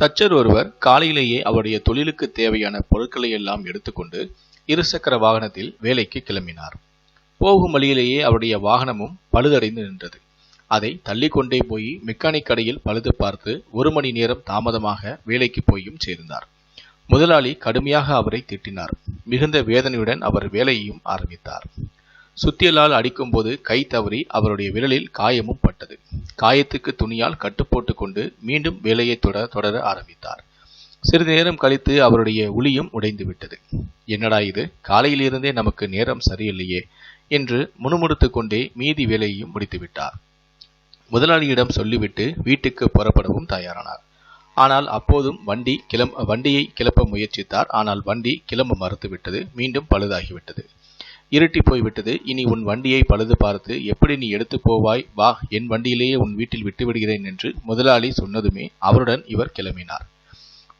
தச்சர் ஒருவர் காலையிலேயே அவருடைய தொழிலுக்கு தேவையான பொருட்களை எல்லாம் எடுத்துக்கொண்டு இருசக்கர வாகனத்தில் வேலைக்கு கிளம்பினார். போகும் வழியிலேயே அவருடைய வாகனமும் பழுதடைந்து நின்றது. அதை தள்ளிக்கொண்டே போய் மெக்கானிக் கடையில் பழுது பார்த்து ஒரு மணி நேரம் தாமதமாக வேலைக்கு போயும் சேர்ந்தார் முதலாளி கடுமையாக அவரை திட்டினார். மிகுந்த வேதனையுடன் அவர் வேலையையும் ஆரம்பித்தார். சுத்தியலால் அடிக்கும்போது கை தவறி அவருடைய விரலில் காயமும் பட்டது. காயத்துக்கு துணியால் கட்டுப்போட்டு கொண்டு மீண்டும் வேலையை தொடர தொடர ஆரம்பித்தார். சிறிது நேரம் கழித்து அவருடைய உளியும் உடைந்து விட்டது என்னடா இது? காலையிலிருந்தே நமக்கு நேரம் சரியில்லையே என்று முணுமுணுத்து கொண்டே மீதி வேலையையும் முடித்துவிட்டார். முதலாளியிடம் சொல்லிவிட்டு வீட்டுக்கு புறப்படவும் தயாரானார். ஆனால் அப்போதும் வண்டி கிளம்ப வண்டியை கிளப்ப முயற்சித்தார். ஆனால் வண்டி கிளம்ப மறுத்துவிட்டது. மீண்டும் பழுதாகிவிட்டது. இருட்டி போய்விட்டது. இனி உன் வண்டியை பழுது பார்த்து எப்படி நீ எடுத்து போவாய்? வா என் வண்டியிலேயே உன் வீட்டில் விட்டுவிடுகிறேன் என்று முதலாளி சொன்னதுமே அவருடன் இவர் கிளம்பினார்.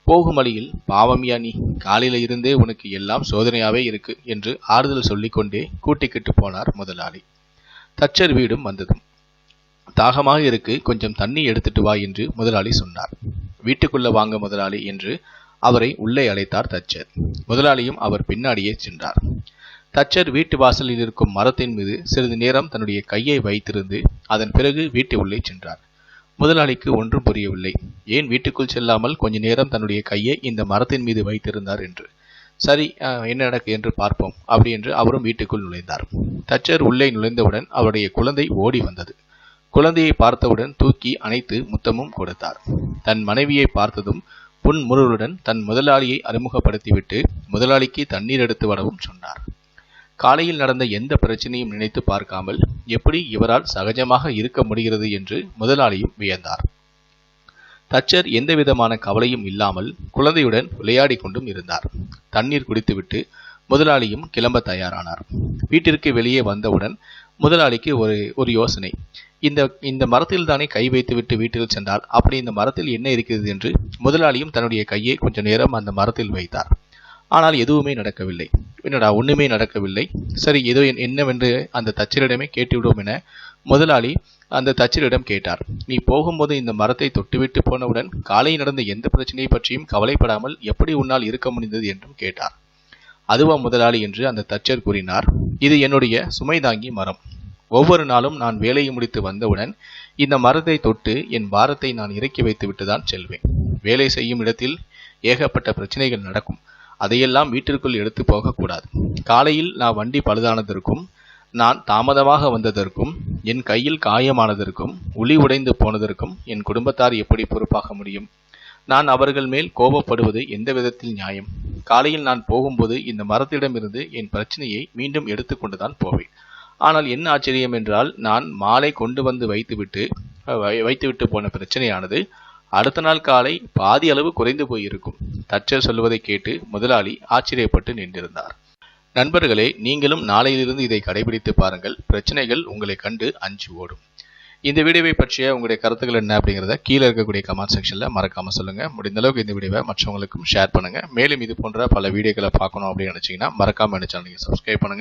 போகும் வழியில் பாவமியா நீ. காலையில இருந்தே உனக்கு எல்லாம் சோதனையாவே இருக்கு என்று ஆறுதல் சொல்லிக்கொண்டே கூட்டிக்கிட்டு போனார் முதலாளி. தச்சர் வீடும் வந்ததும். தாகமாக இருக்கு. கொஞ்சம் தண்ணி எடுத்துட்டு வா என்று முதலாளி சொன்னார். வீட்டுக்குள்ள வாங்க முதலாளி என்று அவரை உள்ளே அழைத்தார் தச்சர். முதலாளியும் அவர் பின்னாடியே சென்றார். தச்சர் வீட்டு வாசலில் இருக்கும் மரத்தின் மீது சிறிது நேரம் தன்னுடைய கையை வைத்திருந்து அதன் பிறகு வீட்டு உள்ளே சென்றார். முதலாளிக்கு ஒன்றும் புரியவில்லை. ஏன் வீட்டுக்குள் செல்லாமல் கொஞ்ச நேரம் தன்னுடைய கையை இந்த மரத்தின் மீது வைத்திருந்தார் என்று. சரி என்ன நடக்கு என்று பார்ப்போம் அப்படி என்று அவரும் வீட்டுக்குள் நுழைந்தார். தச்சர் உள்ளே நுழைந்தவுடன் அவருடைய குழந்தை ஓடி வந்தது. குழந்தையை பார்த்தவுடன் தூக்கி அணைத்து முத்தமும் கொடுத்தார். தன் மனைவியை பார்த்ததும் புன்முருளுடன் தன் முதலாளியை அறிமுகப்படுத்திவிட்டு முதலாளிக்கு தண்ணீர் எடுத்து வரவும் சொன்னார். காலையில் நடந்த எந்த பிரச்சனையும் நினைத்து பார்க்காமல் எப்படி இவரால் சகஜமாக இருக்க முடிகிறது என்று முதலாளியும் வியந்தார். தச்சர் எந்தவிதமான கவலையும் இல்லாமல் குழந்தையுடன் விளையாடி கொண்டும் இருந்தார். தண்ணீர் குடித்துவிட்டு முதலாளியும் கிளம்ப தயாரானார். வீட்டிற்கு வெளியே வந்தவுடன் முதலாளிக்கு ஒரு ஒரு யோசனை. இந்த இந்த மரத்தில் தானே கை வைத்துவிட்டு வீட்டில் சென்றால் அப்படி இந்த மரத்தில் என்ன இருக்கிறது என்று முதலாளியும் தன்னுடைய கையை கொஞ்ச நேரம் அந்த மரத்தில் வைத்தார். ஆனால் எதுவுமே நடக்கவில்லை. என்னடா ஒன்றுமே நடக்கவில்லை. சரி ஏதோ என்னவென்று அந்த தச்சரிடமே கேட்டுவிடுவோம் என முதலாளி அந்த தச்சரிடம் கேட்டார். நீ போகும்போது இந்த மரத்தை தொட்டுவிட்டு போனவுடன் காலை நடந்த எந்த பிரச்சனையை பற்றியும் கவலைப்படாமல் எப்படி உன்னால் இருக்க முடிந்தது என்றும் கேட்டார். அதுவா முதலாளி என்று அந்த தச்சர் கூறினார். இது என்னுடைய சுமை தாங்கி மரம். ஒவ்வொரு நாளும் நான் வேலையை முடித்து வந்தவுடன் இந்த மரத்தை தொட்டு என் பாரத்தை நான் இறக்கி வைத்து தான் செல்வேன். வேலை செய்யும் இடத்தில் ஏகப்பட்ட பிரச்சனைகள் நடக்கும். அதையெல்லாம் வீட்டிற்குள் எடுத்து போகக்கூடாது. காலையில் நான் வண்டி பழுதானதற்கும் நான் தாமதமாக வந்ததற்கும் என் கையில் காயமானதற்கும் உளி உடைந்து போனதற்கும் என் குடும்பத்தார் எப்படி பொறுப்பாக முடியும்? நான் அவர்கள் மேல் கோபப்படுவது எந்த விதத்தில் நியாயம்? காலையில் நான் போகும்போது இந்த மரத்திடமிருந்து என் பிரச்சனையை மீண்டும் எடுத்துக்கொண்டுதான் போவேன். ஆனால் என்ன ஆச்சரியம் என்றால் நான் மாலை கொண்டு வந்து வைத்துவிட்டு வைத்துவிட்டு போன பிரச்சனையானது அடுத்த நாள் காலை பாதி அளவு குறைந்து போயிருக்கும். தச்சர் சொல்வதை கேட்டு முதலாளி ஆச்சரியப்பட்டு நின்றிருந்தார். நண்பர்களே நீங்களும் நாளையிலிருந்து இதை கடைபிடித்து பாருங்கள். பிரச்சனைகள் உங்களை கண்டு அஞ்சு ஓடும். இந்த வீடியோவை பற்றிய உங்களுடைய கருத்துக்கள் என்ன அப்படிங்கிறத கீழே இருக்கக்கூடிய கமெண்ட் செக்ஷனில் மறக்காம சொல்லுங்கள் முடிந்த அளவுக்கு இந்த வீடியோவை மற்றவங்களுக்கும் ஷேர் பண்ணுங்கள் மேலும் இது போன்ற பல வீடியோக்களை பார்க்கணும் அப்படின்னு நினச்சிங்கன்னா மறக்காம என்ன நீங்கள் சப்ஸ்கிரைப் பண்ணுங்க.